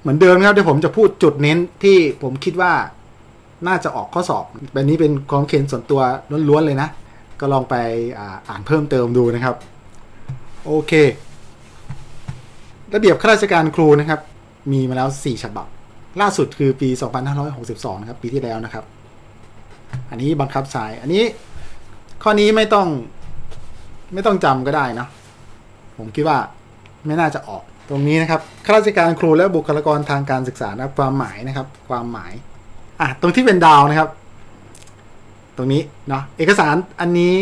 เหมือนเดิมนะครับเดี๋ยวผมจะพูดจุดเน้นที่ผมคิดว่าน่าจะออกข้อสอบแบบนี้เป็นความเข็นส่วนตัวล้วนๆเลยนะ ก็ลองไปอ่านเพิ่มเติมดูนะครับ โอเค ระเบียบข้าราชการครูนะครับ มีมาแล้ว 4 ฉบับ ล่าสุดคือปี 2562 นะครับ ปีที่แล้วนะครับ อันนี้บังคับใช้อันนี้ข้อนี้ไม่ต้องไม่ต้องจำก็ได้นะ ผมคิดว่าไม่น่าจะออก ตรงนี้นะครับข้าราชการครูและบุคลากรทางการศึกษานะความหมายนะครับ ความหมายอะตรงที่เป็นดาวนะครับ ตรงนี้เนาะเอกสารอันนี้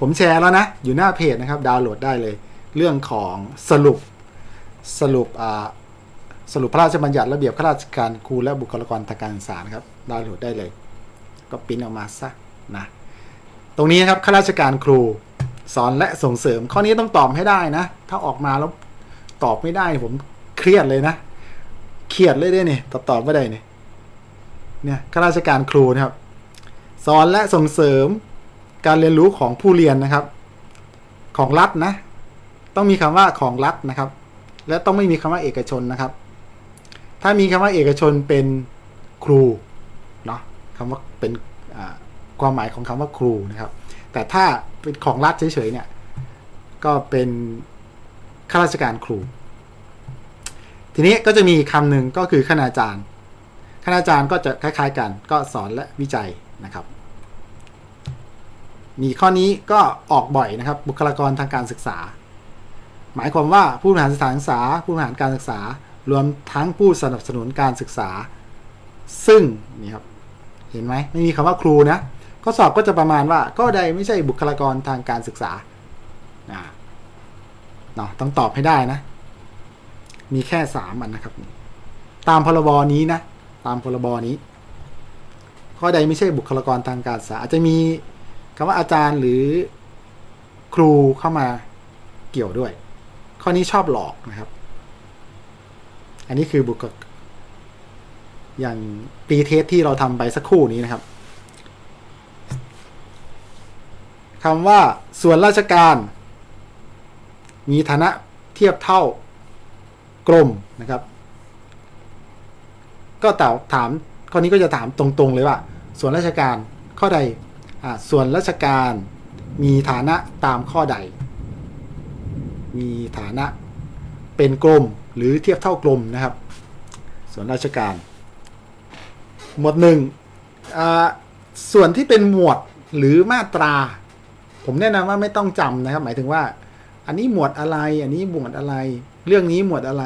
ผมแชร์แล้วนะ อยู่หน้าเพจนะครับ ดาวน์โหลดได้เลย เรื่องของสรุปสรุปอ่าสรุปพระราชบัญญัติระเบียบข้าราชการครูและบุคลากรทางการศึกษานะครับดาวน์โหลดได้เลย ก็ปิ้นออกมาซะนะตรงนี้นะครับข้าราชการครู สอนและส่งเสริม ข้อนี้ต้องตอบให้ได้นะ ถ้าออกมาแล้วตอบไม่ได้ผมเครียดเลยนะ เครียดเลยด้วยนี่ตอบตอบไม่ได้เนี่ยเนี่ยข้าราชการครูนะครับ สอนและส่งเสริมการเรียนรู้ของผู้เรียนนะครับ ของรัฐนะ ต้องมีคำว่าของรัฐนะครับ และต้องไม่มีคำว่าเอกชนนะครับ ถ้ามีคำว่าเอกชนเป็นครูเนาะคำว่าเป็น ความหมายของคำว่าครูนะครับ แต่ถ้าเป็นของรัฐเฉยๆเนี่ยก็เป็นข้าราชการครู ทีนี้ก็จะมีคำหนึ่งก็คือคณาจารย์คณาจารย์ก็จะคล้ายๆกันก็สอนและวิจัยนะครับ มีข้อนี้ก็ออกบ่อยนะครับ บุคลากรทางการศึกษา หมายความว่าผู้บริหารสถานศึกษา ผู้บริหารการศึกษา รวมทั้งผู้สนับสนุนการศึกษา ซึ่งนี่ครับเห็นไหมไม่มีคำว่าครูนะ ข้อสอบก็จะประมาณว่าก็ใดไม่ใช่บุคลากรทางการศึกษาเนาะต้องตอบให้ได้นะ มีแค่สามอันนะครับ ตามพรบนี้นะ ตามพรบนี้ ข้อใดไม่ใช่บุคลากรทางการศึกษา อาจจะมีคำว่าอาจารย์หรือครูเข้ามาเกี่ยวด้วย ข้อนี้ชอบหลอกนะครับ อันนี้คือบุคลอย่างปีเทสที่เราทำไปสักครู่นี้นะครับ คำว่าส่วนราชการ มีฐานะเทียบเท่ากรมนะครับ ก็แต่ถามข้อนี้ก็จะถามตรงๆเลยว่า ส่วนราชการข้อใดอส่วนราชการมีฐานะตามข้อใด มีฐานะเป็นกรมหรือเทียบเท่ากรมนะครับ ส่วนราชการ หมวดหนึ่งส่วนที่เป็นหมวดหรือมาตรา ผมแนะนำว่าไม่ต้องจำนะครับ หมายถึงว่า อันนี้หมวดอะไร อันนี้หมวดอะไร เรื่องนี้หมวดอะไร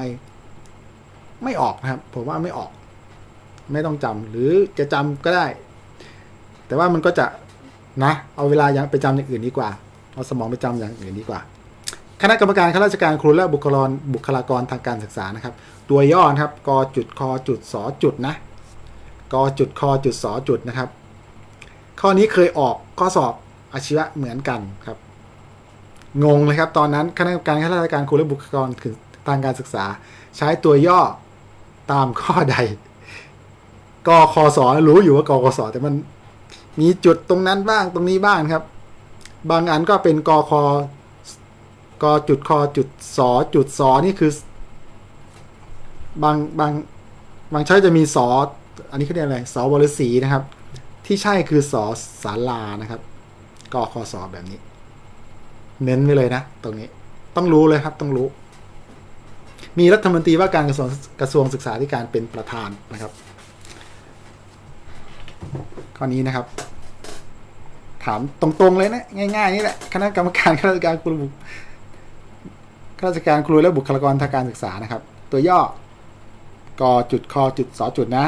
ไม่ออกนะครับ ผมว่าไม่ออก ไม่ต้องจำหรือจะจำก็ได้ แต่ว่ามันก็จะนะเอาเวลายังไปจำอย่างอื่นดีกว่าเอาสมองไปจำอย่างอื่นดีกว่า คณะกรรมการข้าราชการครูและบุคลากรบุคลากรทางการศึกษานะครับ ตัวย่อนะครับกจุดคจุดสจุดนะกจุดคจุดสจุดนะครับ ข้อนี้เคยออกข้อสอบ อาชีวะเหมือนกันครับ งงเลยครับ ตอนนั้นคณะกรรมการข้าราชการครูและบุคลากรทางการศึกษา ใช้ตัวย่อตามข้อใดกคสรู้อยู่ว่ากคสแต่มันมีจุดตรงนั้นบ้างตรงนี้บ้างครับ บางอันก็เป็นกคกจุดคจุดสจุดสนี่คือบางบางบางใช้จะมีสออันนี้เขาเรียกอะไรสวรสีนะครับ ที่ใช่คือสอสารานะครับ กคสแบบนี้ เน้นไว้เลยนะ ตรงนี้ต้องรู้เลยครับ ต้องรู้ มีรัฐมนตรีว่าการกระทรวงกระทรวงศึกษาธิการเป็นประธานนะครับ ข้อนี้นะครับ ถามตรงๆเลยนะง่ายๆนี่แหละคณะกรรมการข้าราชการครูข้าราชการครูและบุคลากรทางการศึกษานะครับ ตัวย่อกจุดคจุดสจุดนะ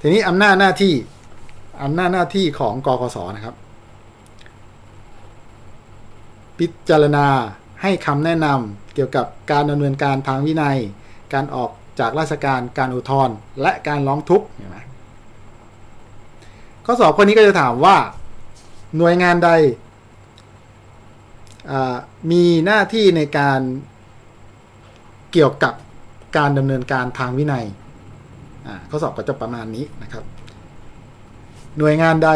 ทีนี้อำนาจหน้าที่ อำนาจหน้าที่ของกกสนะครับ พิจารณาให้คำแนะนำเกี่ยวกับการดำเนินการทางวินัย การออกจากราชการการอุทธรณ์และการร้องทุกข์เห็นไหมข้อสอบข้อนี้ก็จะถามว่าหน่วยงานใดมีหน้าที่ในการเกี่ยวกับการดำเนินการทางวินัยข้อสอบก็จะประมาณนี้นะครับ หน่วยงานใด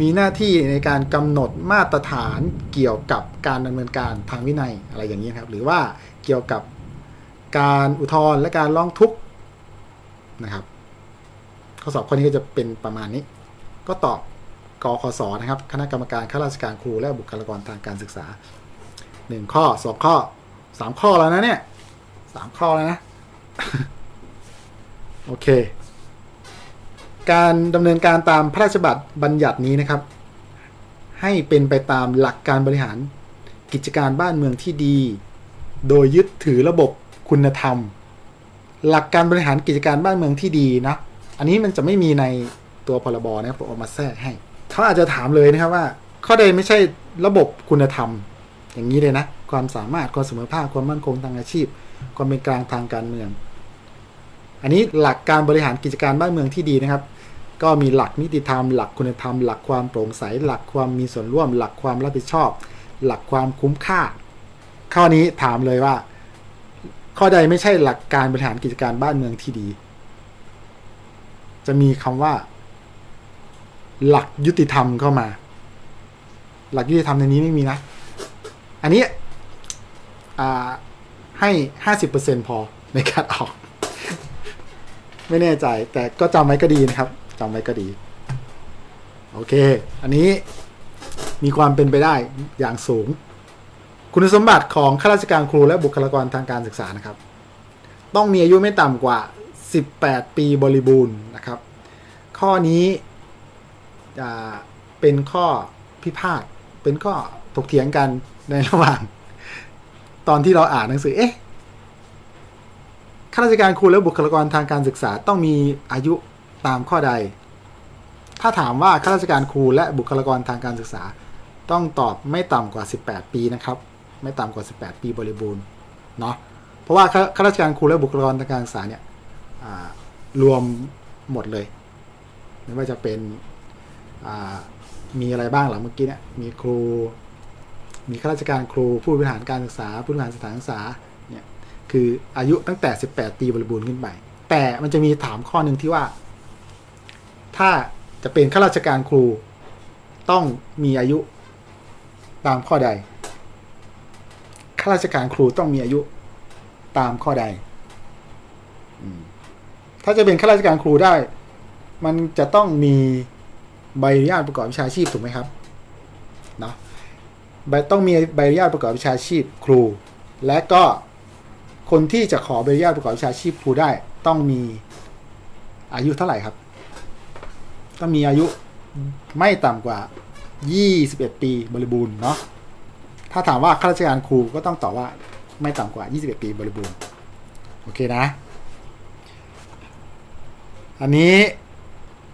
มีหน้าที่ในการกำหนดมาตรฐานเกี่ยวกับการดำเนินการทางวินัยอะไรอย่างนี้ครับ หรือว่าเกี่ยวกับการอุทธรณ์และการร้องทุกข์นะครับข้อสอบข้อนี้ก็จะเป็นประมาณนี้ ก็ตอบกคสนะครับ คณะกรรมการข้าราชการครูและบุคลากรทางการศึกษาหนึ่งข้อสองข้อสามข้อแล้วนะเนี่ยสามข้อแล้วนะ โอเค การดำเนินการตามพระราชบัญญัติบัญญัตินี้นะครับ ให้เป็นไปตามหลักการบริหารกิจการบ้านเมืองที่ดี โดยยึดถือระบบคุณธรรม หลักการบริหารกิจการบ้านเมืองที่ดีนะอันนี้มันจะไม่มีในตัวพรบนะครับผมเอามาแทรกให้เขาอาจจะถามเลยนะครับว่า ข้อใดไม่ใช่ระบบคุณธรรม อย่างนี้เลยนะ ความสามารถความเสมอภาคความมั่นคงทางอาชีพ ความเป็นกลางทางการเมือง อันนี้หลักการบริหารกิจการบ้านเมืองที่ดีนะครับ ก็มีหลักนิติธรรม หลักคุณธรรม หลักความโปร่งใส หลักความมีส่วนร่วม หลักความรับผิดชอบ หลักความคุ้มค่า ข้อนี้ถามเลยว่า ข้อใดไม่ใช่หลักการบริหารกิจการบ้านเมืองที่ดี จะมีคำว่า หลักยุติธรรมเข้ามา หลักยุติธรรมในนี้ไม่มีนะ อันนี้ให้ห้าสิบเปอร์เซ็นพอในการออก ไม่แน่ใจแต่ก็จำไว้ก็ดีนะครับ จำไว้ก็ดี โอเค อันนี้มีความเป็นไปได้อย่างสูง คุณสมบัติของข้าราชการครูและบุคลากรทางการศึกษานะครับ ต้องมีอายุไม่ต่ำกว่า 18 ปีบริบูรณ์นะครับ ข้อนี้จะเป็นข้อพิพาทเป็นข้อถกเถียงกันในระหว่าง ตอนที่เราอ่านหนังสือเอ๊ะข้าราชการครูและบุคลากรทางการศึกษาต้องมีอายุ ตามข้อใด ถ้าถามว่าข้าราชการครูและบุคลากรทางการศึกษา ต้องตอบไม่ต่ำกว่า 18 ปีนะครับ ไม่ต่ำกว่า 18 ปีบริบูรณ์เนาะเพราะว่าข้าราชการครูและบุคลากรทางการศึกษาเนี่ยรวมหมดเลยไม่ว่าจะเป็นมีอะไรบ้างหลังเมื่อกี้เนี่ยมีครู มีข้าราชการครู ผู้บริหารการศึกษา ผู้บริหารสถานศึกษาเนี่ยคืออายุตั้งแต่ 18 ปีบริบูรณ์ขึ้นไป แต่มันจะมีถามข้อหนึ่งที่ว่า ถ้าจะเป็นข้าราชการครู ต้องมีอายุตามข้อใด ข้าราชการครูต้องมีอายุตามข้อใด ถ้าจะเป็นข้าราชการครูได้ มันจะต้องมีใบอนุญาตประกอบวิชาชีพถูกไหมครับ เนาะต้องมีใบอนุญาตประกอบวิชาชีพครู และก็คนที่จะขอใบอนุญาตประกอบวิชาชีพครูได้ ต้องมีอายุเท่าไหร่ครับ ต้องมีอายุไม่ต่ำกว่า 21 ปีบริบูรณ์เนาะถ้าถามว่าข้าราชการครูก็ต้องตอบว่าไม่ต่ำกว่า 21 ปีบริบูรณ์โอเคนะ อันนี้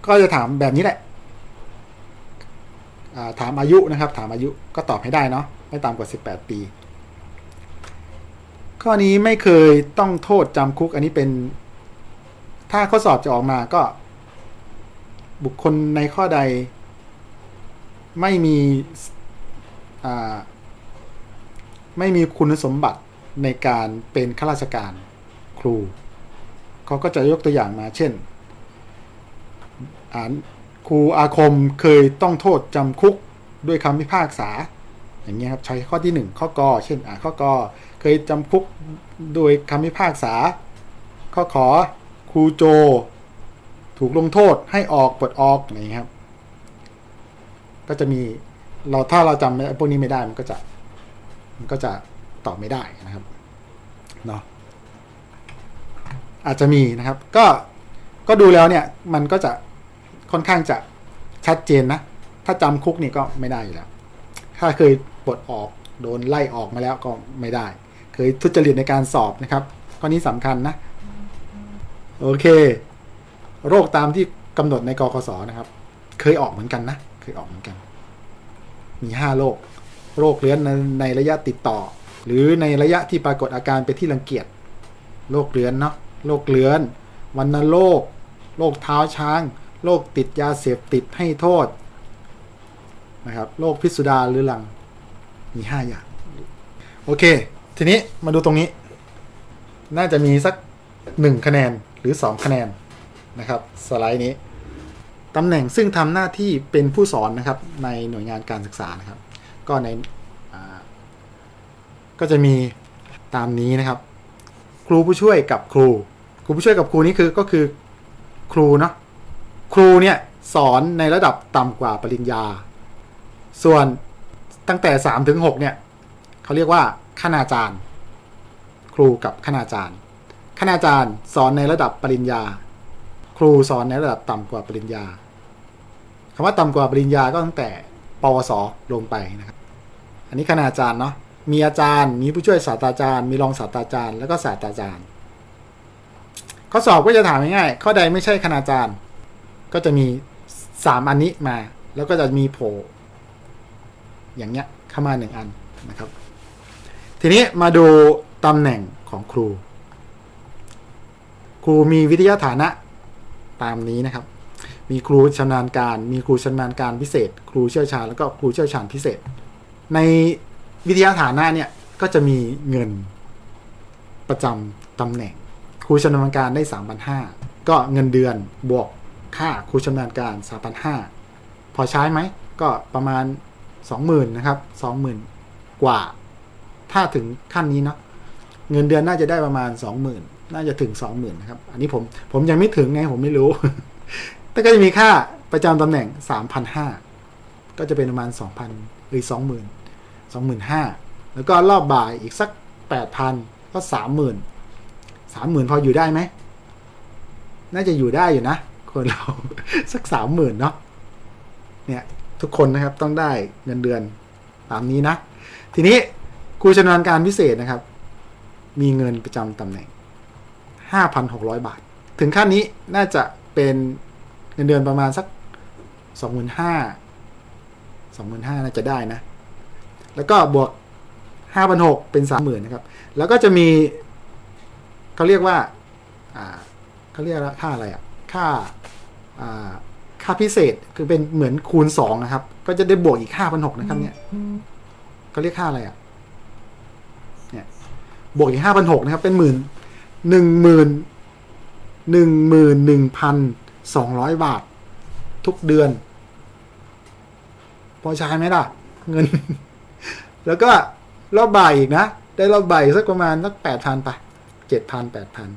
ก็จะถามแบบนี้แหละาถามอายุนะครับ ถามอายุก็ตอบให้ได้เนาะไม่ต่ำกว่า 18 ปี ข้อนี้ไม่เคยต้องโทษจำคุก อันนี้เป็น ถ้าข้อสอบจะออกมาก็ บุคคลในข้อใด ไม่มีไม่มีคุณสมบัติในการเป็นข้าราชการครูเขาก็จะยกตัวอย่างมา เช่นครูอาคมเคยต้องโทษจำคุกด้วยคำพิพากษา อย่างเงี้ยครับใช้ข้อที่หนึ่งข้อกอเช่นข้อกอเคยจำคุกโดยคำพิพากษา ข้อขอครูโจ ถูกลงโทษให้ออกปลดออกอะไรอย่างเงี้ครับ ก็จะมีเราถ้าเราจำไม่พวกนี้ไม่ได้มันก็จะ มันก็จะตอบไม่ได้นะครับเนาะอาจจะมีนะครับ ก็ก็ดูแล้วเนี่ยมันก็จะค่อนข้างจะชัดเจนนะ ถ้าจำคุกนี่ก็ไม่ได้อยู่แล้ว ถ้าเคยปลดออกโดนไล่ออกมาแล้วก็ไม่ได้ เคยทุจริตในการสอบนะครับข้อนี้สำคัญนะ โอเค โรคตามที่กำหนดในกคสนะครับ เคยออกเหมือนกันนะ เคยออกเหมือนกัน มีห้าโรค โรคเรื้อนในในระยะติดต่อ หรือในระยะที่ปรากฏอาการเป็นที่รังเกียจ โรคเรื้อนเนาะ โรคเรื้อนวันโรค โรคเท้าช้าง โรคติดยาเสพติดให้โทษนะครับ โรคพิษสุดาหรือหลัง มีห้าอย่าง โอเค ทีนี้มาดูตรงนี้ น่าจะมีสักหนึ่งคะแนนหรือสองคะแนน นะครับสไลด์นี้ตำแหน่งซึ่งทำหน้าที่เป็นผู้สอนนะครับในหน่วยงานการศึกษานะครับ ก็ในก็จะมีตามนี้นะครับ ครูผู้ช่วยกับครู ครูผู้ช่วยกับครูนี่คือก็คือครูเนาะครูเนี่ยสอนในระดับต่ำกว่าปริญญา ส่วนตั้งแต่3ถึง6เนี่ยเขาเรียกว่าคณาจารย์ ครูกับคณาจารย์ คณาจารย์สอนในระดับปริญญา ครูสอนในระดับต่ำกว่าปริญญาคำว่าต่ำกว่าปริญญาก็ตั้งแต่ปวสลงไปนะครับ อันนี้คณาจารย์เนาะมีอาจารย์ มีผู้ช่วยศาสตราจารย์ มีรองศาสตราจารย์ แล้วก็ศาสตราจารย์ ข้อสอบก็จะถามง่ายๆข้อใดไม่ใช่คณาจารย์ ก็จะมีสามอันนี้มา แล้วก็จะมีโผล่อย่างเงี้ยเข้ามาหนึ่งอันนะครับ ทีนี้มาดูตำแหน่งของครู ครูมีวิทยาฐานะ ตามนี้นะครับ มีครูชำนาญการ มีครูชำนาญการพิเศษ ครูเชี่ยวชาญแล้วก็ครูเชี่ยวชาญพิเศษ ในวิทยาฐานะเนี่ยก็จะมีเงินประจำตำแหน่ง ครูชำนาญการได้ 3,500 ก็เงินเดือนบวกค่าครูชำนาญการ 3,500 พอใช้ไหม ก็ประมาณ 20,000นะครับ20,000 กว่า ถ้าถึงขั้นนี้เนาะเงินเดือนน่าจะได้ประมาณ 20,000 น่าจะถึง 20,000นะครับ อันนี้ผมผมยังไม่ถึงไงผมไม่รู้ แต่ก็จะมีค่าประจำตำแหน่ง 3,500 ก็จะเป็นประมาณ 2,000หรือ20,000 25,000 แล้วก็รอบบ่ายอีกสัก 8,000 ก็ 30,000 30,000 พออยู่ได้ไหม น่าจะอยู่ได้อยู่นะ คนเรา สัก 30,000 เนาะเนี่ยทุกคนนะครับต้องได้เงินเดือนตามนี้นะ ทีนี้ครูชำนาญการพิเศษนะครับ มีเงินประจำตำแหน่ง 5,600 บาท ถึงขั้นนี้น่าจะเป็นเงินเดือนประมาณสัก 25,000 25,000น่าจะได้นะ แล้วก็บวก 5,600 เป็น 30,000 นะครับ แล้วก็จะมีเขาเรียกว่าอ่าเขาเรียกว่าค่าอะไรอะค่าอ่าค่าพิเศษคือเป็นเหมือนคูณ 2 นะครับ ก็จะได้บวกอีก 5,600 นะครับเนี่ยเขาเรียกค่าอะไรอะเนี่ยบวกอีก5,600นะครับ เป็นหมื่น หนึ่งหมื่นหนึ่งหมื่นหนึ่งพันสองร้อยบาท ทุกเดือน พอใช้ไหมล่ะ เงิน แล้วก็รอบบ่ายอีกนะ ได้รอบบ่ายสักประมาณสักแปดพันไปเจ็ดพันแปดพัน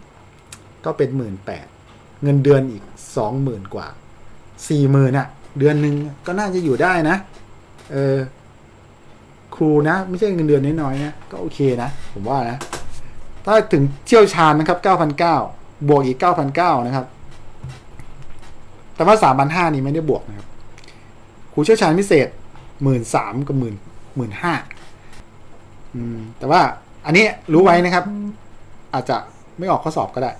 ก็เป็นหมื่นแปดเงินเดือนอีกสองหมื่นกว่าสี่หมื่นอะเดือนหนึ่งก็น่าจะอยู่ได้นะ เออครูนะ ไม่ใช่เงินเดือนน้อยๆนะก็โอเคนะ ผมว่านะ ถ้าถึงเชี่ยวชาญนะครับ 9,900 บวกอีก 9,900 นะครับ แต่ว่า 3,500 นี่ไม่ได้บวกนะครับครูเชี่ยวชาญพิเศษ 13,000 กับ 10,000 15,000อืม แต่ว่าอันนี้รู้ไว้นะครับ อาจจะไม่ออกข้อสอบก็ได้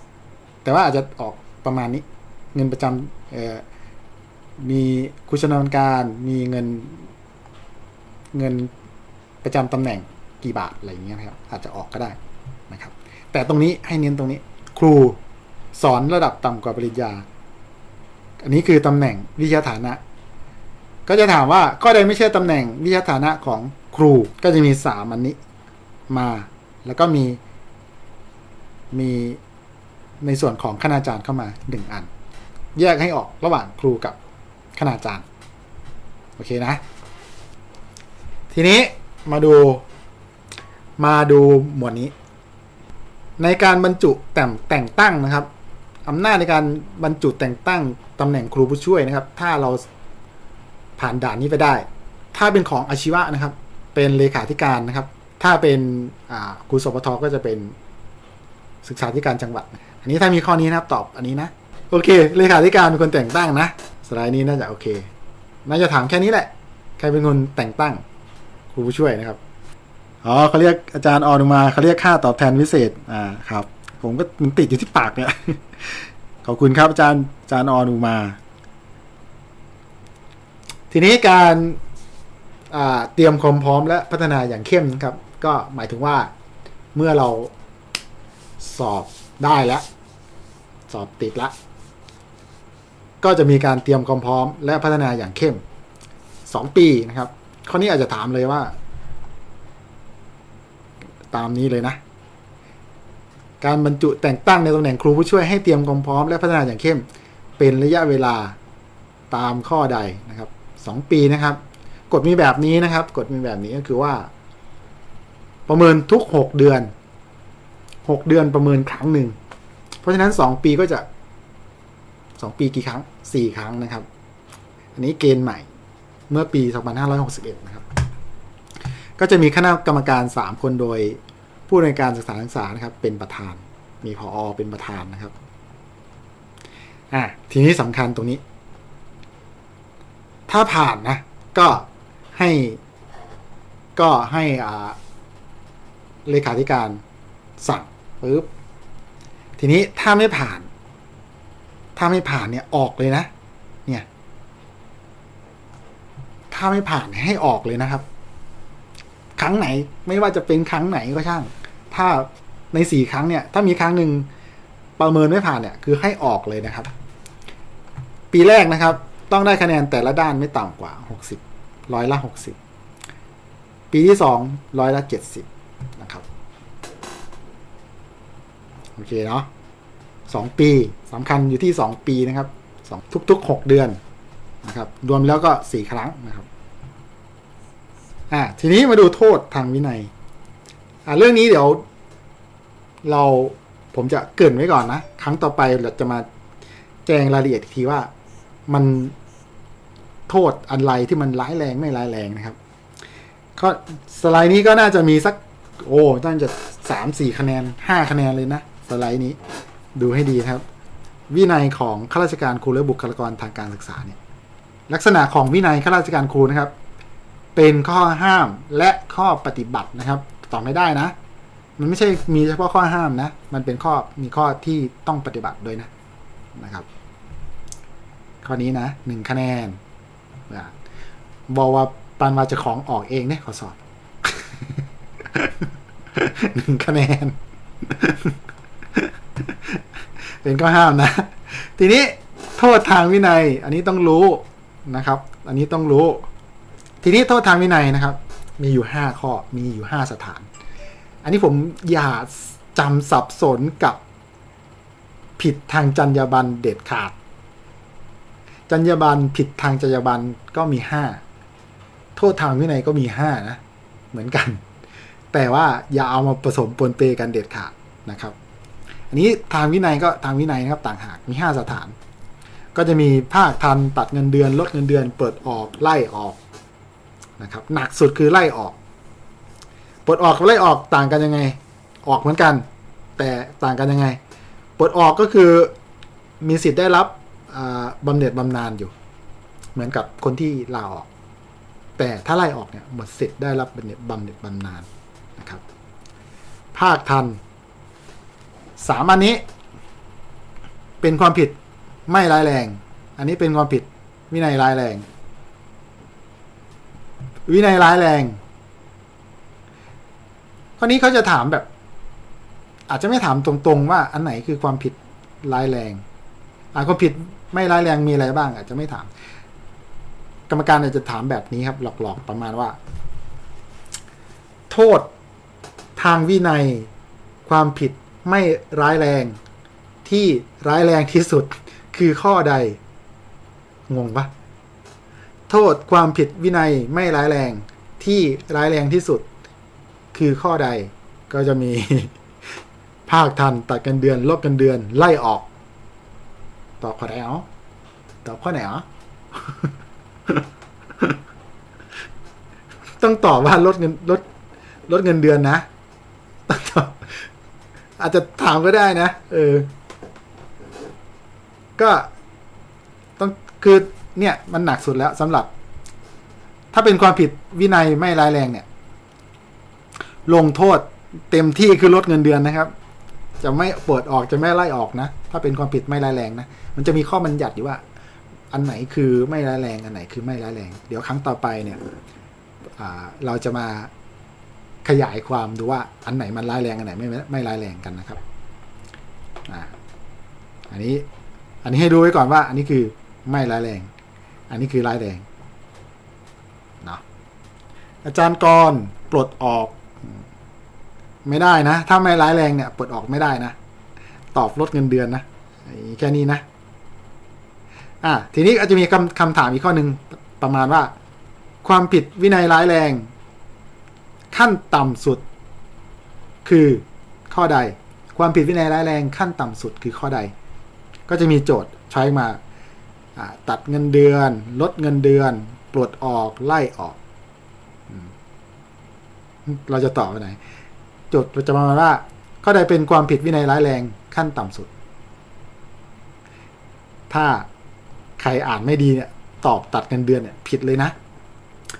แต่ว่าอาจจะออกประมาณนี้ เงินประจำเอ่อมีครูชนาญการ มีเงิน เงินประจำตำแหน่งกี่บาทอะไรอย่างเงี้ยนะครับ อาจจะออกก็ได้ นะครับ แต่ตรงนี้ให้เน้นตรงนี้ ครูสอนระดับต่ำกว่าปริญญา อันนี้คือตำแหน่งวิทยาฐานะ ก็จะถามว่าข้อใดไม่ใช่ตำแหน่งวิทยาฐานะของครูก็จะมีสามอันนี้มา แล้วก็มีมีในส่วนของคณาจารย์เข้ามาหนึ่งอัน แยกให้ออกระหว่างครูกับคณาจารย์ โอเคนะ ทีนี้มาดูมาดูหมวดนี้ ในการบรรจุแต่งแต่งตั้งนะครับอำนาจในการบรรจุแต่งตั้งตำแหน่งครูผู้ช่วยนะครับ ถ้าเราผ่านด่านนี้ไปได้ ถ้าเป็นของอาชีวะนะครับ เป็นเลขาธิการนะครับ ถ้าเป็นครูสปทก็จะเป็นศึกษาธิการจังหวัด อันนี้ถ้ามีข้อนี้นะครับตอบอันนี้นะ โอเค เลขาธิการเป็นคนแต่งตั้งนะสไลด์นี้น่าจะโอเค น่าจะถามแค่นี้แหละ ใครเป็นคนแต่งตั้งครูผู้ช่วยนะครับ อ๋อเขาเรียกอาจารย์ออนุมาเขาเรียกค่าตอบแทนพิเศษอ่าครับ ผมก็มันติดอยู่ที่ปากเนี่ยขอบคุณครับอาจารย์อาจารย์ออนุมา ทีนี้การเตรียมความพร้อมและพัฒนาอย่างเข้มนะครับ ก็หมายถึงว่าเมื่อเราสอบได้แล้ว สอบติดละ ก็จะมีการเตรียมความพร้อมและพัฒนาอย่างเข้มสองปีนะครับ ข้อนี้อาจจะถามเลยว่า ตามนี้เลยนะ การบรรจุแต่งตั้งในตำแหน่งครูผู้ช่วยให้เตรียมความพร้อมและพัฒนาอย่างเข้ม เป็นระยะเวลาตามข้อใดนะครับสองปีนะครับ กฎมีแบบนี้นะครับ กฎมีแบบนี้ก็คือว่า ประเมินทุกหกเดือนหกเดือนประเมินครั้งหนึ่ง เพราะฉะนั้นสองปีก็จะสองปีกี่ครั้งสี่ครั้งนะครับ อันนี้เกณฑ์ใหม่เมื่อปี 2561 นะครับ ก็จะมีคณะกรรมการ 3 คนโดยผู้ในวยการศึกษาศึกษานะครับ เป็นประธาน มีพออเป็นประธานนะครับอะทีนี้สำคัญตรงนี้ ถ้าผ่านนะ ก็ให้ก็ให้อ่าเลขาธิการสั่งปุ๊บทีนี้ถ้าไม่ผ่าน ถ้าไม่ผ่านเนี่ยออกเลยนะ เนี่ย ถ้าไม่ผ่านให้ออกเลยนะครับ ครั้งไหน ไม่ว่าจะเป็นครั้งไหนก็ช่าง ถ้าในสี่ครั้งเนี่ย ถ้ามีครั้งหนึ่งประเมินไม่ผ่านเนี่ย คือให้ออกเลยนะครับ ปีแรกนะครับ ต้องได้คะแนนแต่ละด้านไม่ต่ำกว่าหกสิบร้อยละหกสิบปีที่สองร้อยละเจ็ดสิบนะครับ โอเคเนาะสองปีสำคัญอยู่ที่สองปีนะครับสองทุกๆหกเดือนนะครับ รวมแล้วก็สี่ครั้งนะครับ อ่าทีนี้มาดูโทษทางวินัย อ่าเรื่องนี้เดี๋ยว เราผมจะเกรินไว้ก่อนนะ ครั้งต่อไปเราจะมาแจงรายละเอียดอีทีว่ามันโทษอะไรที่มันร้ายแรงไม่ร้ายแรงนะครับ ก็สไลด์นี้ก็น่าจะมีสัก โอ้น่าจะสามสี่คะแนนห้าคะแนนเลยนะสไลด์นี้ ดูให้ดีนะครับ วินัยของข้าราชการครูและบุคลากรทางการศึกษาเนี่ยลักษณะของวินัยข้าราชการครูนะครับ เป็นข้อห้ามและข้อปฏิบัตินะครับตอบไม่ได้นะ มันไม่ใช่มีเฉพาะข้อห้ามนะ มันเป็นข้อมีข้อที่ต้องปฏิบัติด้วยนะนะครับ ข้อนี้นะหนึ่งคะแนนบอกว่าปันมาจะของออกเองเนี่ยขอสอบหนึ่งคะแนน เป็นข้อห้ามนะ ทีนี้โทษทางวินัย อันนี้ต้องรู้นะครับ อันนี้ต้องรู้ ทีนี้โทษทางวินัยนะครับ มีอยู่ห้าข้อมีอยู่ห้าสถาน อันนี้ผมอย่าจำสับสนกับผิดทางจรรยาบรรณเด็ดขาด จรรยาบรรณผิดทางจรรยาบรรณก็มีห้าโทษทางวินัยก็มีห้านะ เหมือนกัน แต่ว่าอย่าเอามาผสมปนเปกันเด็ดขาดนะครับ อันนี้ทางวินัยก็ทางวินัยนะครับต่างหากมีห้าสถาน ก็จะมีภาคทันตัดเงินเดือน ลดเงินเดือน เปิดออกไล่ออก นะครับหนักสุดคือไล่ออกปลดออกกับไล่ออกต่างกันยังไง ออกเหมือนกัน แต่ต่างกันยังไงปลดออกก็คือมีสิทธิ์ได้รับอ่าบำเหน็จบำนาญอยู่ เหมือนกับคนที่ลาออก แต่ถ้าไล่ออกเนี่ยหมดสิทธิ์ได้รับบำเหน็จบำเหน็จบำนาญนะครับ ภาคทันสามอันนี้ เป็นความผิดไม่ร้ายแรง อันนี้เป็นความผิดวินัยร้ายแรง วินัยร้ายแรง ข้อนี้เขาจะถามแบบ อาจจะไม่ถามตรงๆ ว่าอันไหนคือความผิดร้ายแรงอ่าความผิดไม่ร้ายแรงมีอะไรบ้าง อาจจะไม่ถาม กรรมการอาจจะถามแบบนี้ครับ หลอกๆประมาณว่า โทษทางวินัยความผิดไม่ร้ายแรงที่ร้ายแรงที่สุดคือข้อใด งงปะ โทษความผิดวินัยไม่ร้ายแรงที่ร้ายแรงที่สุด คือข้อใดก็จะมี ภาคทันตัดกันเดือนลดกันเดือน ไล่ออก ตอบข้อไหนอ๋อตอบข้อไหนอ๋อต้องตอบว่าลดเงินลดลดเงินเดือนนะต้องตอบอาจจะถามก็ได้นะ เออ ก็ต้องคือ เนี่ยมันหนักสุดแล้วสำหรับ ถ้าเป็นความผิดวินัยไม่ร้ายแรงเนี่ย ลงโทษเต็มที่คือลดเงินเดือนนะครับ จะไม่เปิดออกจะไม่ไล่ออกนะ ถ้าเป็นความผิดไม่ร้ายแรงนะมันจะมีข้อบัญญัติอยู่ว่า อันไหนคือไม่ร้ายแรง อันไหนคือไม่ร้ายแรง เดี๋ยวครั้งต่อไปเนี่ยเราจะมาขยายความดูว่าอันไหนมันร้ายแรงอันไหนไม่ไม่ร้ายแรงกันนะครับอ่าอันนี้อันนี้ให้ดูไว้ก่อนว่า อันนี้คือไม่ร้ายแรง อันนี้คือร้ายแรงนะอาจารย์กรปลดออกไม่ได้นะ ถ้าไม่ร้ายแรงเนี่ยปลดออกไม่ได้นะ ตอบลดเงินเดือนนะแค่นี้นะ อะทีนี้อาจจะมีคำคำถามอีกข้อหนึ่งประมาณว่า ความผิดวินัยร้ายแรง ขั้นต่ำสุด คือข้อใด ความผิดวินัยร้ายแรงขั้นต่ำสุดคือข้อใด ก็จะมีโจทย์ใช้มา ตัดเงินเดือน ลดเงินเดือน ปลดออกไล่ออกอเราจะตอบไปไหนจทย์จะประมาว่าข้อใดเป็นความผิดวินัยร้ายแรงขั้นต่ำสุด ถ้าใครอ่านไม่ดีเนี่ย ตอบตัดเงินเดือนเนี่ยผิดเลยนะ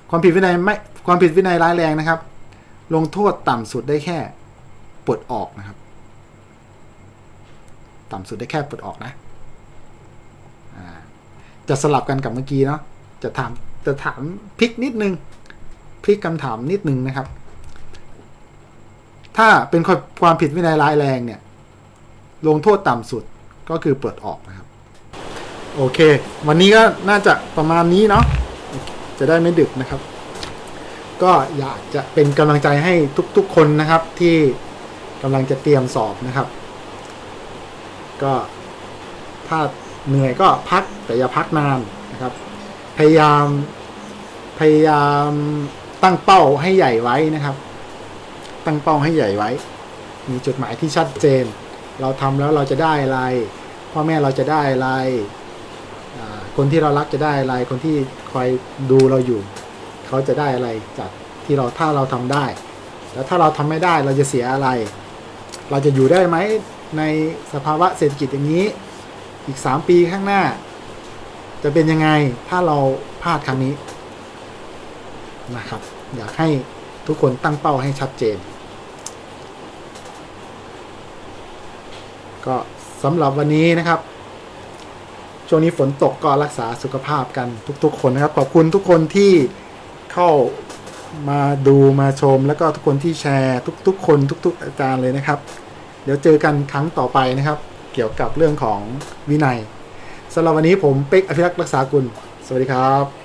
ความผิดวินัยไม่ความผิดวินัยร้ายแรงนะครับ ลงโทษต่ำสุดได้แค่ปลดออกนะครับ ต่ำสุดได้แค่ปลดออกนะ จะสลับกันกับเมื่อกี้เนาะจะถามจะถามพลิกนิดนึงพลิกคำถามนิดนึงนะครับ ถ้าเป็นความผิดวินัยร้ายแรงเนี่ย ลงโทษต่ำสุดก็คือเปลดออกนะครับ โอเค วันนี้ก็น่าจะประมาณนี้เนาะจะได้ไม่ดึกนะครับ ก็อยากจะเป็นกำลังใจให้ทุกๆคนนะครับที่กำลังจะเตรียมสอบนะครับ ก็ถ้า เหนื่อยก็พักแต่อย่าพักนานนะครับ พยายามพยายามตั้งเป้าให้ใหญ่ไว้นะครับ ตั้งเป้าให้ใหญ่ไว้ มีจุดหมายที่ชัดเจน เราทำแล้วเราจะได้อะไร พ่อแม่เราจะได้อะไร คนที่เรารักจะได้อะไร คนที่คอยดูเราอยู่ เขาจะได้อะไรจากที่เราถ้าเราทำได้ แล้วถ้าเราทำไม่ได้เราจะเสียอะไร เราจะอยู่ได้ไหมในสภาวะเศรษฐกิจอย่างนี้ อีก 3 ปีข้างหน้า จะเป็นยังไงถ้าเราพลาดครั้งนี้นะครับ อยากให้ทุกคนตั้งเป้าให้ชัดเจน ก็สำหรับวันนี้นะครับ ช่วงนี้ฝนตกก็รักษาสุขภาพกันทุก ๆ คนนะครับ ขอบคุณทุกคนที่เข้ามาดูมาชมแล้วก็ทุกคนที่แชร์ ทุก ๆ คนทุก ๆ อาจารย์เลยนะครับ เดี๋ยวเจอกันครั้งต่อไปนะครับ เกี่ยวกับเรื่องของวินัยสำหรับวันนี้ผมเป๊กอภิรักษ์รักษากุล สวัสดีครับ